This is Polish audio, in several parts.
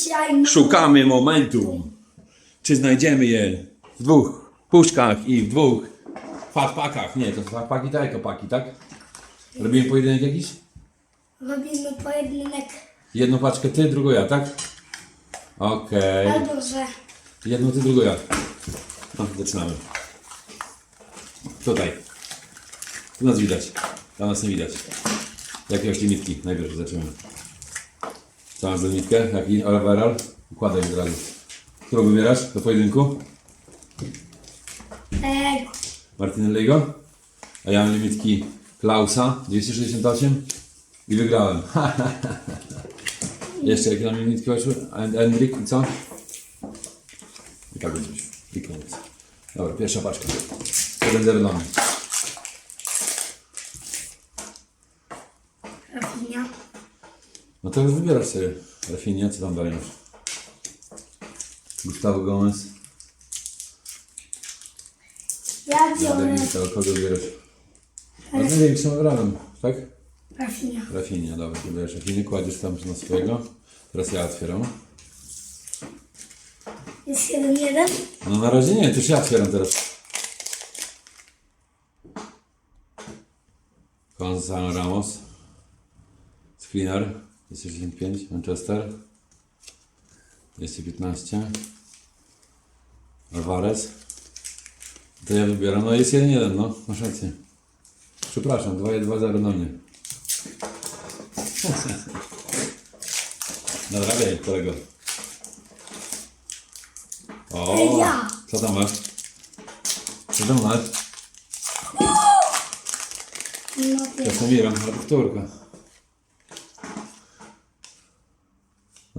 Dzisiaj Szukamy momentum. Czy znajdziemy je w dwóch puszkach i w dwóch fatpakach? Nie, to fatpaki, tak, kopaki, tak? Robimy pojedynek jakiś? robimy pojedynek. Jedną paczkę ty, drugą ja, tak? Okej. Albo że Jedną ty, drugą ja. No, zaczynamy. Tutaj. Tu nas widać. Tam nas nie widać. Jakiegoś limitki najpierw zaczynamy. Za limitkę? Jaki overall? Układaj od razu. Którą wybierasz do pojedynku? tego. Martinelliego? A ja mam limitki Klausa 268 i wygrałem. Jeszcze jakie nam limitki? And Endrik i co? I tak będzie. I koniec. Dobra, pierwsza paczka. 1-0 dla mnie. Rafinia. No to już wybierasz sobie. Rafinia, co tam dalej masz? Gustavo Gomez. Ja biorę To kogo wybierasz? A z największym obrazem, tak? Rafinia. Rafinia, dobra, ty bierzesz Rafiny, kładziesz tam na swojego. Teraz ja otwieram. Jest jeden jeden. No na razie nie, to już ja otwieram teraz. Gonzalo Ramos. Skriniar. 265. Manchester. 215. Alvarez. To ja wybieram. No jest 1-1, no. Masz rację. Przepraszam, 2-2-0 na mnie. Dobra, wiem, kolego. O, ja. co tam masz? Co tam masz? No ty. Kasamira, ale powtórka.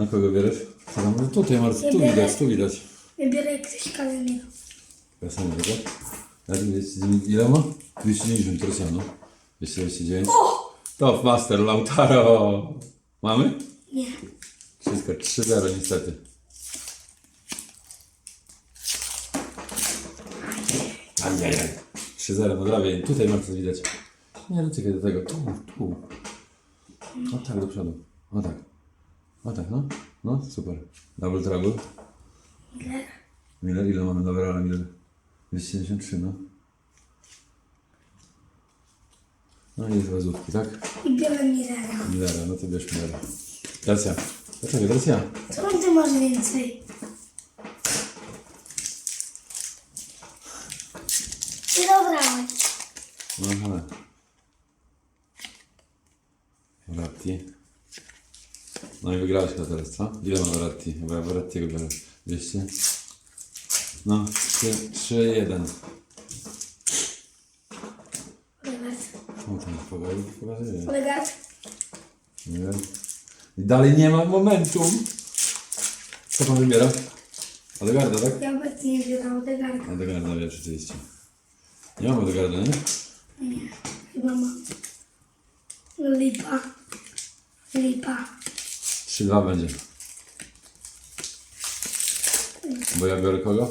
Na kogo bierzesz? Co tam? No tutaj masz, tu widać, tu widać. Wybiorę ktoś Kalemiro. Kasamira, tak? A tu jest- Ile ma? 290, teraz ja, no. 249. Top Master, Lautaro. Mamy? Nie. Wszystko 3-0 niestety. Ajajaj. 3-0, no prawie. Tutaj to widać. Nie dotykaj do tego. Tu, tu. O tak, do przodu. O tak. O tak, no. No, super. Double trouble. Ile? Miller, ile mamy na ale Miller? 273, no. No i jest wazówki, tak? I biorę Mirera. Millera, no to bierz Millera. Teraz ja. Dlaczego? Teraz ja. Co ty masz więcej? Ty dobrałeś. No ale. Ratti. No i wygrałeś chyba teraz, co? Ile mam Ratti? Bo ja Rattiego biorę. 200. No, 3, 3 1. Legard. O tam. Legard. Nie wiem. I dalej nie ma momentum. Co pan wybiera? Odegarda, tak? Ja obecnie nie biorę Odegarda. Odegarda wie rzeczywiście. Nie mam Odegarda, nie? Nie. Chyba mam. Lipa. Lipa. 3-2 będzie. Bo ja biorę kogo?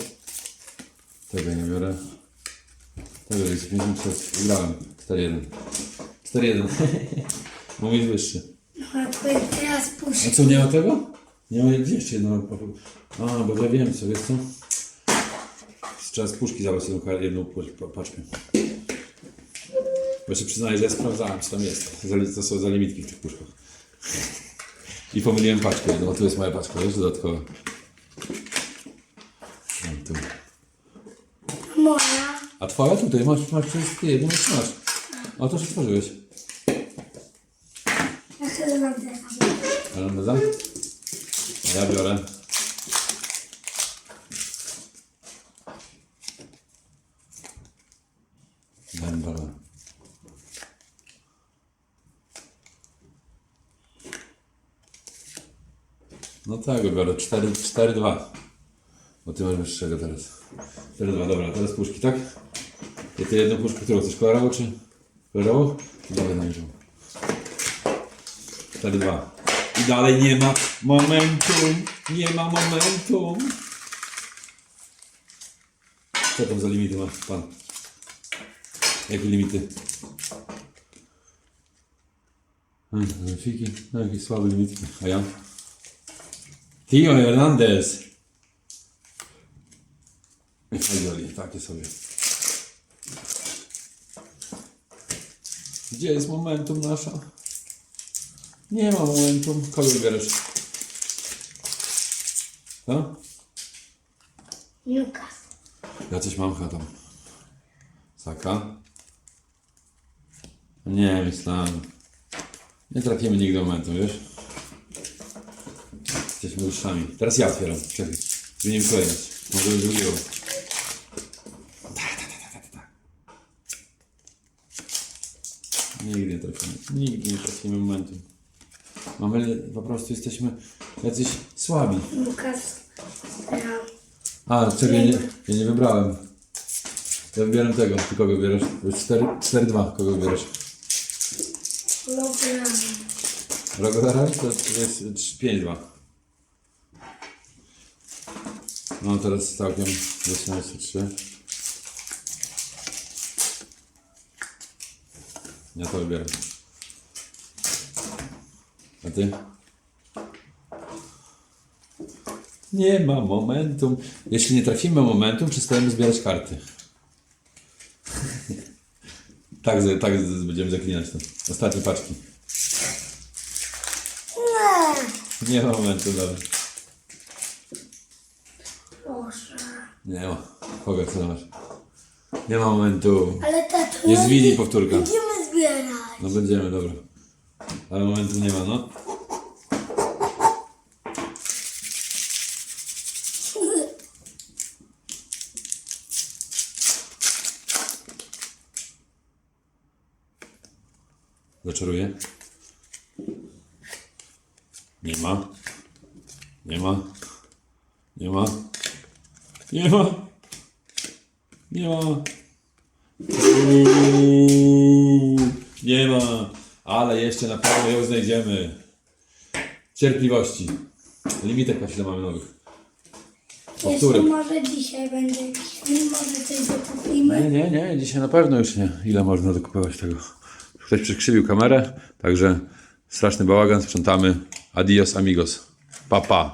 Tego nie biorę. Tego jest 56. Wygrałem. 4-1. 4-1. Mój jest wyższy. No a teraz A puszczę. co, nie ma tego? Nie ma gdzie jeszcze jedno. A, bo ja wiem co, wiesz co? Trzeba z puszki zabrać jedną, jedną paczkę. Bo się przyznaję, że ja sprawdzałem, co tam jest. Za- Co są za limitki w tych puszkach. I pomyliłem paczkę, no tu jest moja paczka, wiesz, dodatkowa. No, tu. Moja. A twoja tutaj, masz, masz wszystkie, jedną masz. A to już otworzyłeś. Ja chcę Landera. Alameda? Ja biorę. No tak, biorę 4-2. Bo ty masz wyższego teraz. 4-2, dobra, teraz puszki, tak? I ty jedną puszkę, którą chcesz? Kolorową czy? Kolorową? Dobra, na 4-2. I dalej nie ma momentum. Nie ma momentum. Co tam za limity ma pan? Jakie limity? Hmm, Fiki, no jakieś słabe limitki. A ja? Tio Hernandez. Fajoli, takie sobie. Gdzie jest momentum nasza? Nie ma momentum. Kogo wybierasz? Co? Lukas. Ja coś mam chyba tam. Saka. Nie, myślałem. Nie trafimy nigdy momentu, wiesz? Uszami. Teraz ja otwieram. Czekaj. Zmienimy kolejność. Może do drugiego. Tak, tak, tak, tak, tak. Nigdy nie trafimy. Nigdy nie trafimy momentu. Mamy, po prostu jesteśmy jacyś słabi. Grał. A, czego ja nie, ja nie wybrałem. Ja wybieram tego. Ty kogo wybierasz? 4-2. Kogo wybierasz? Logan. Rogodara? To jest 5-2. No teraz całkiem 3. Ja to wybieram. A ty? Nie ma momentum. Jeśli nie trafimy momentum, przestajemy zbierać karty. tak, tak będziemy zaklinać to. Ostatnie paczki. Nie. Ma momentu nawet. Nie ma. Kogo co masz? Nie ma momentu. Ale tato... Jest Widi powtórka. Będziemy zbierać. No będziemy, dobra. Ale momentu nie ma, no. Zaczaruję. Nie ma. Nie ma. Nie ma. Nie ma. Nie ma. Uuu, Nie ma. Ale jeszcze na pewno ją znajdziemy. Cierpliwości. Limitek na chwilę mamy nowych. Jeszcze może dzisiaj będzie jakiś film, może coś dokupimy. Nie, nie, nie, dzisiaj na pewno już nie. Ile można dokupować tego? Ktoś przekrzywił kamerę, także straszny bałagan, sprzątamy. Adios amigos. Pa, pa.